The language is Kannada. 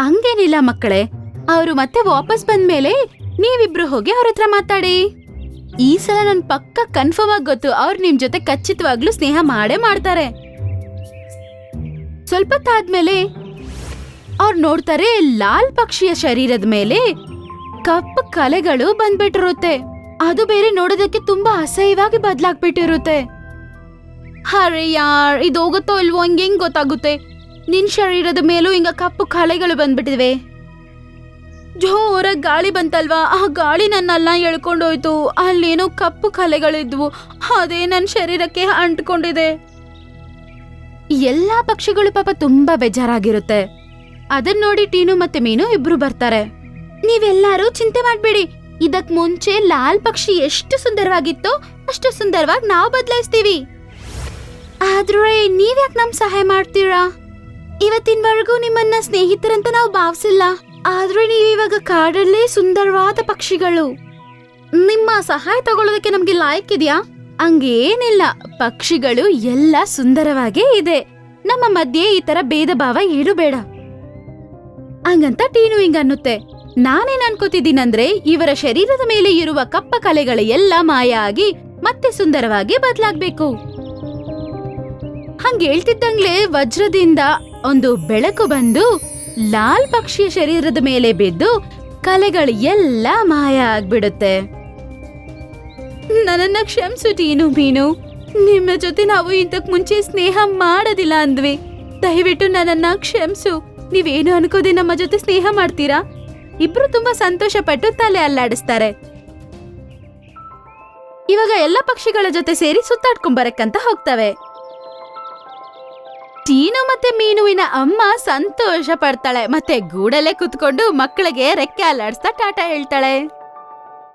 ಹಂಗೇನಿಲ್ಲ ಮಕ್ಕಳೇ. ಅವರು ಮತ್ತೆ ವಾಪಸ್ ಬಂದ್ಮೇಲೆ ನೀವಿಬ್ರು ಹೋಗಿ ಅವ್ರ ಹತ್ರ ಮಾತಾಡಿ. ಈ ಸಲ ನನ್ ಪಕ್ಕ ಕನ್ಫರ್ಮ್ ಆಗಿ ಗೊತ್ತು, ಅವ್ರು ನಿಮ್ ಜೊತೆ ಖಚಿತವಾಗ್ಲೂ ಸ್ನೇಹ ಮಾಡೇ ಮಾಡ್ತಾರೆ. ಸ್ವಲ್ಪ ತಾದ್ಮೇಲೆ ಅವ್ರು ನೋಡ್ತಾರೆ ಲಾಲ್ ಪಕ್ಷಿಯ ಶರೀರದ ಮೇಲೆ ಕಪ್ಪು ಕಲೆಗಳು ಬಂದ್ಬಿಟ್ಟಿರುತ್ತೆ. ಅದು ಬೇರೆ ನೋಡೋದಕ್ಕೆ ತುಂಬಾ ಅಸಹ್ಯವಾಗಿ ಬದಲಾಗ್ಬಿಟ್ಟಿರುತ್ತೆ. ಅರೆ ಯಾರ್, ಇದು ಹೋಗುತ್ತೋ ಇಲ್ವೋ ಹಂಗೆ ಹೆಂಗ್ ಗೊತ್ತಾಗುತ್ತೆ. ನಿನ್ ಶರೀರದ ಮೇಲೂ ಹಿಂಗ ಕಪ್ಪು ಕಲೆಗಳು ಬಂದ್ಬಿಟ್ಟಿವೆ ಜೋರಾಗಿ ಗಾಳಿ ಬಂತಲ್ವಾ? ಆ ಗಾಳಿ ನನ್ನೆಲ್ಲ ಎಳ್ಕೊಂಡೋಯ್ತು. ಅಲ್ಲೇನೋ ಕಪ್ಪು ಕಲೆಗಳಿದ್ವು ಅದೇ ನನ್ನ ಶರೀರಕ್ಕೆ ಅಂಟ್ಕೊಂಡಿದೆ. ಎಲ್ಲಾ ಪಕ್ಷಿಗಳು ಪಾಪ ತುಂಬಾ ಬೇಜಾರಾಗಿರುತ್ತೆ. ಅದನ್ನ ನೋಡಿ ಟೀನು ಮತ್ತೆ ಮೀನು ಇಬ್ರು ಬರ್ತಾರೆ. ನೀವೆಲ್ಲರೂ ಚಿಂತೆ ಮಾಡ್ಬೇಡಿ. ಇದಕ್ ಮುಂಚೆ ಲಾಲ್ ಪಕ್ಷಿ ಎಷ್ಟು ಸುಂದರವಾಗಿತ್ತೋ ಅಷ್ಟು ಸುಂದರವಾಗಿ ನಾವು ಬದಲಾಯಿಸ್ತೀವಿ. ಆದ್ರೆ ನೀವ್ಯಾಕೆ ನಮ್ ಸಹಾಯ ಮಾಡ್ತೀರಾ? ಇವತ್ತಿನವರೆಗೂ ನಿಮ್ಮನ್ನ ಸ್ನೇಹಿತರಂತ ನಾವು ಭಾವಿಸಿಲ್ಲ. ಆದ್ರೆ ನೀವಿವಾಗ ಕಾಡಲ್ಲೇ ಸುಂದರವಾದ ಪಕ್ಷಿಗಳು. ನಿಮ್ಮ ಸಹಾಯ ತಗೊಳ್ಳೋದಕ್ಕೆ ನಮ್ಗೆ ಲಾಯಕ್ ಇದೆಯಾ? ಹಂಗೇನಿಲ್ಲ. ಪಕ್ಷಿಗಳು ಎಲ್ಲ ಸುಂದರವಾಗೇ ಇದೆ. ನಮ್ಮ ಮಧ್ಯೆ ಈ ತರ ಭೇದ ಭಾವ ಹಂಗಂತ ಟೀನು ಹಿಂಗ ಅನ್ನುತ್ತೆ. ನಾನೇನ್ ಅನ್ಕೋತಿದ್ದೀನಂದ್ರೆ ಇವರ ಶರೀರದ ಮೇಲೆ ಇರುವ ಕಪ್ಪ ಕಲೆಗಳ ಎಲ್ಲ ಮಾಯ ಆಗಿ ಮತ್ತೆ ಸುಂದರವಾಗಿ ಬದಲಾಗ್ಬೇಕು. ಹಂಗ ಹೇಳ್ತಿದ್ದಂಗ್ಲೆ ವಜ್ರದಿಂದ ಒಂದು ಬೆಳಕು ಬಂದು ಲಾಲ್ ಪಕ್ಷಿಯ ಶರೀರದ ಮೇಲೆ ಬಿದ್ದು ಕಲೆಗಳು ಎಲ್ಲ ಮಾಯ ಆಗ್ಬಿಡುತ್ತೆ. ನನ್ನನ್ನ ಕ್ಷಮಿಸು ಟೀನು ಮೀನು. ನಿಮ್ಮ ಜೊತೆ ನಾವು ಇಂತಕ್ ಮುಂಚೆ ಸ್ನೇಹ ಮಾಡೋದಿಲ್ಲ ಅಂದ್ವಿ. ದಯವಿಟ್ಟು ನನ್ನನ್ನ ಕ್ಷಮಿಸು. ನೀವೇನು ಅನ್ಕೋದೆ ನಮ್ಮ ಜೊತೆ ಸ್ನೇಹ ಮಾಡ್ತೀರಾ? ಇಬ್ರು ತುಂಬಾ ಸಂತೋಷ ಪಟ್ಟು ತಲೆ ಅಲ್ಲಾಡಿಸ್ತಾರೆ. ಇವಾಗ ಎಲ್ಲ ಪಕ್ಷಿಗಳ ಜೊತೆ ಸೇರಿ ಸುತ್ತಾಡ್ಕೊಂಬರಕ್ಕಂತ ಹೋಗ್ತವೆ. ಟೀನು ಮತ್ತೆ ಮೀನುವಿನ ಅಮ್ಮ ಸಂತೋಷ ಪಡ್ತಾಳೆ ಮತ್ತೆ ಗೂಡಲ್ಲೇ ಕುತ್ಕೊಂಡು ಮಕ್ಕಳಿಗೆ ರೆಕ್ಕೆ ಅಲ್ಲಾಡ್ಸ್ತಾ ಟಾಟಾ ಹೇಳ್ತಾಳೆ.